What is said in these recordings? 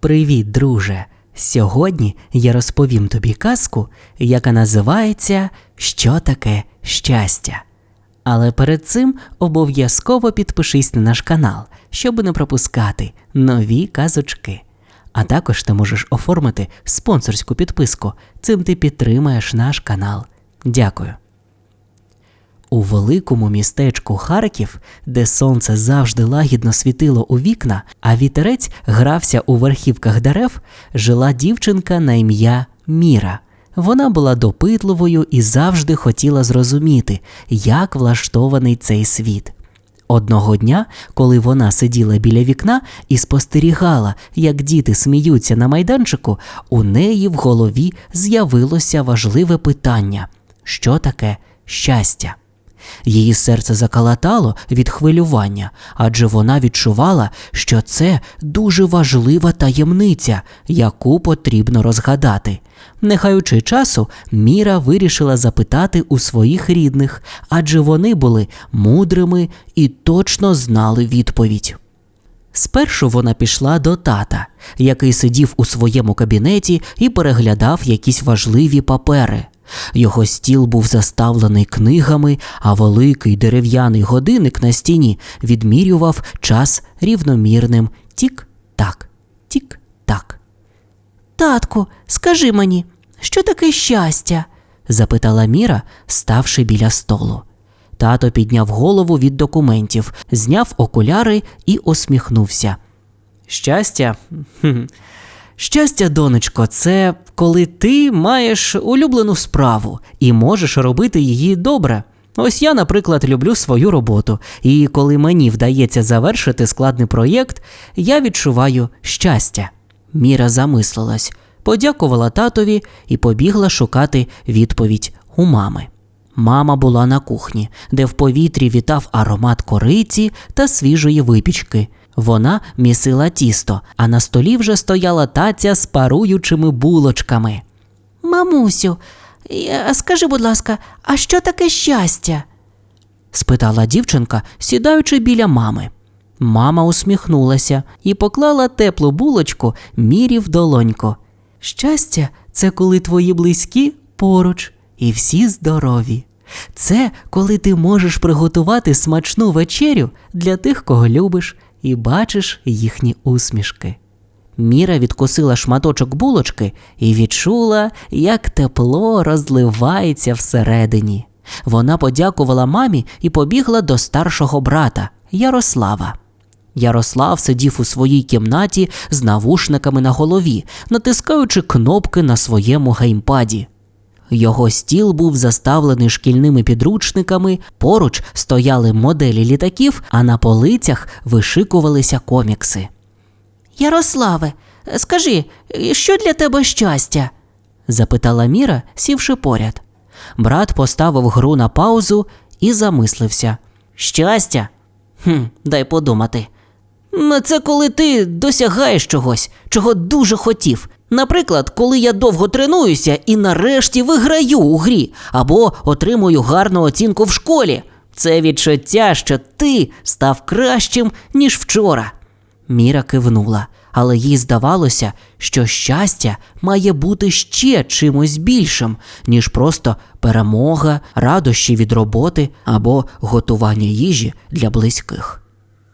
Привіт, друже! Сьогодні я розповім тобі казку, яка називається Що таке щастя. Але перед цим обов'язково підпишись на наш канал, щоб не пропускати нові казочки. А також ти можеш оформити спонсорську підписку. Цим ти підтримаєш наш канал. Дякую. У великому містечку Харків, де сонце завжди лагідно світило у вікна, а вітерець грався у верхівках дерев, жила дівчинка на ім'я Міра. Вона була допитливою і завжди хотіла зрозуміти, як влаштований цей світ. Одного дня, коли вона сиділа біля вікна і спостерігала, як діти сміються на майданчику, у неї в голові з'явилося важливе питання: що таке щастя? Її серце закалатало від хвилювання, адже вона відчувала, що це дуже важлива таємниця, яку потрібно розгадати. Не хаючи часу, Міра вирішила запитати у своїх рідних, адже вони були мудрими і точно знали відповідь. Спершу вона пішла до тата, який сидів у своєму кабінеті і переглядав якісь важливі папери. Його стіл був заставлений книгами, а великий дерев'яний годинник на стіні відмірював час рівномірним тік-так, тік-так. Татку, скажи мені, що таке щастя? запитала Міра, ставши біля столу. Тато підняв голову від документів, зняв окуляри і усміхнувся. Щастя? Щастя, донечко, це коли ти маєш улюблену справу і можеш робити її добре. Ось я, наприклад, люблю свою роботу, і коли мені вдається завершити складний проєкт, я відчуваю щастя. Міра замислилась, подякувала татові і побігла шукати відповідь у мами. Мама була на кухні, де в повітрі вітав аромат кориці та свіжої випічки. Вона місила тісто, а на столі вже стояла таця з паруючими булочками. Мамусю, скажи, будь ласка, а що таке щастя? спитала дівчинка, сідаючи біля мами. Мама усміхнулася і поклала теплу булочку мірі в долоньку. Щастя, це коли твої близькі поруч і всі здорові. Це коли ти можеш приготувати смачну вечерю для тих, кого любиш, і бачиш їхні усмішки. Міра відкусила шматочок булочки і відчула, як тепло розливається всередині. Вона подякувала мамі і побігла до старшого брата Ярослава. Ярослав сидів у своїй кімнаті з навушниками на голові, натискаючи кнопки на своєму геймпаді. Його стіл був заставлений шкільними підручниками, поруч стояли моделі літаків, а на полицях вишикувалися комікси. Ярославе, скажи, що для тебе щастя? запитала Міра, сівши поряд. Брат поставив гру на паузу і замислився. Щастя? Хм, дай подумати. Це коли ти досягаєш чогось, чого дуже хотів. Наприклад, коли я довго тренуюся і нарешті виграю у грі, або отримую гарну оцінку в школі. Це відчуття, що ти став кращим, ніж вчора. Міра кивнула, але їй здавалося, що щастя має бути ще чимось більшим, ніж просто перемога, радощі від роботи або готування їжі для близьких.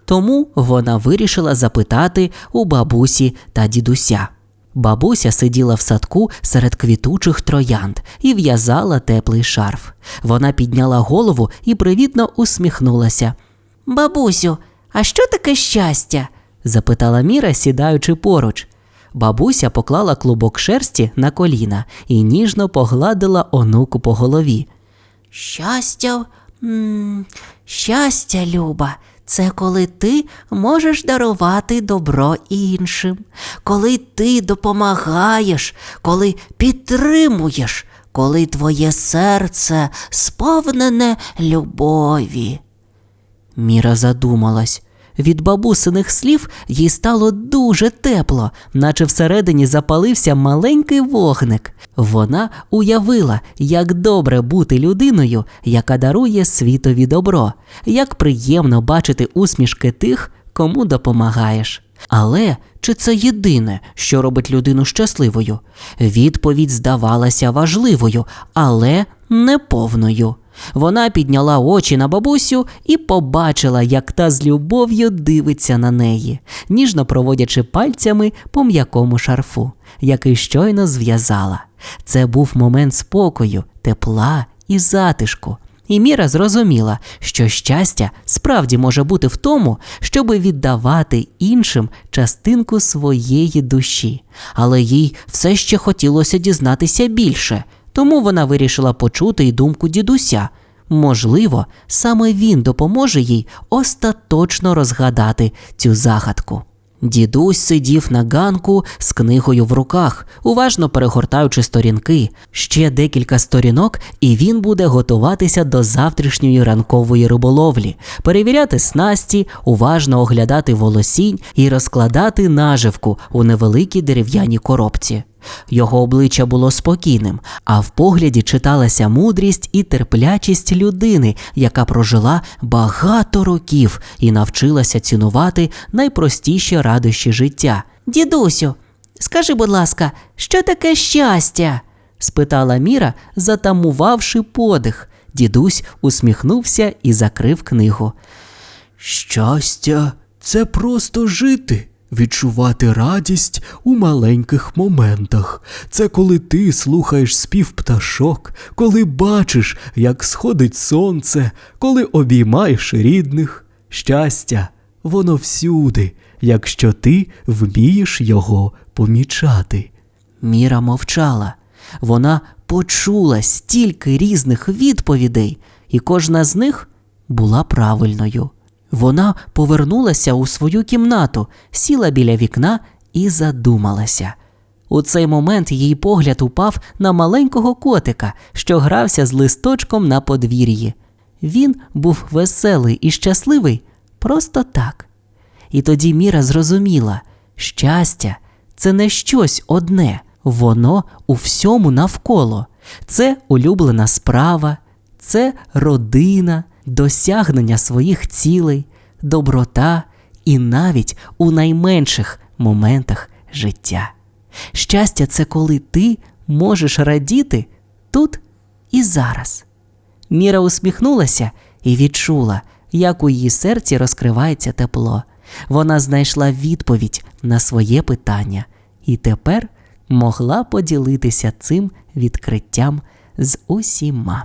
Тому вона вирішила запитати у бабусі та дідуся. Бабуся сиділа в садку серед квітучих троянд і в'язала теплий шарф. Вона підняла голову і привітно усміхнулася. Бабусю, а що таке щастя? запитала Міра, сідаючи поруч. Бабуся поклала клубок шерсті на коліна і ніжно погладила онуку по голові. Щастя, м, щастя, Люба, це коли ти можеш дарувати добро іншим, коли ти допомагаєш, коли підтримуєш, коли твоє серце сповнене любові. Міра задумалась. Від бабусиних слів їй стало дуже тепло, наче всередині запалився маленький вогник. Вона уявила, як добре бути людиною, яка дарує світові добро, як приємно бачити усмішки тих, кому допомагаєш. Але чи це єдине, що робить людину щасливою? Відповідь здавалася важливою, але неповною. Вона підняла очі на бабусю і побачила, як та з любов'ю дивиться на неї, ніжно проводячи пальцями по м'якому шарфу, який щойно зв'язала. Це був момент спокою, тепла і затишку. І Міра зрозуміла, що щастя справді може бути в тому, щоби віддавати іншим частинку своєї душі, але їй все ще хотілося дізнатися більше, тому вона вирішила почути й думку дідуся. Можливо, саме він допоможе їй остаточно розгадати цю загадку. Дідусь сидів на ганку з книгою в руках, уважно перегортаючи сторінки. Ще декілька сторінок, і він буде готуватися до завтрашньої ранкової риболовлі, перевіряти снасті, уважно оглядати волосінь і розкладати наживку у невеликій дерев'яній коробці. Його обличчя було спокійним, а в погляді читалася мудрість і терплячість людини, яка прожила багато років і навчилася цінувати найпростіші радощі життя. Дідусю, скажи, будь ласка, що таке щастя? спитала Міра, затамувавши подих. Дідусь усміхнувся і закрив книгу. Щастя це просто жити, відчувати радість у маленьких моментах. Це коли ти слухаєш спів пташок, коли бачиш, як сходить сонце, коли обіймаєш рідних. Щастя, воно всюди, якщо ти вмієш його помічати. Міра мовчала. Вона почула стільки різних відповідей, і кожна з них була правильною. Вона повернулася у свою кімнату, сіла біля вікна і задумалася. У цей момент її погляд упав на маленького котика, що грався з листочком на подвір'ї. Він був веселий і щасливий просто так. І тоді Міра зрозуміла, щастя це не щось одне, воно у всьому навколо. Це улюблена справа, це родина, досягнення своїх цілей, доброта і навіть у найменших моментах життя. Щастя це коли ти можеш радіти тут і зараз. Міра усміхнулася і відчула, як у її серці розкривається тепло. Вона знайшла відповідь на своє питання і тепер могла поділитися цим відкриттям з усіма.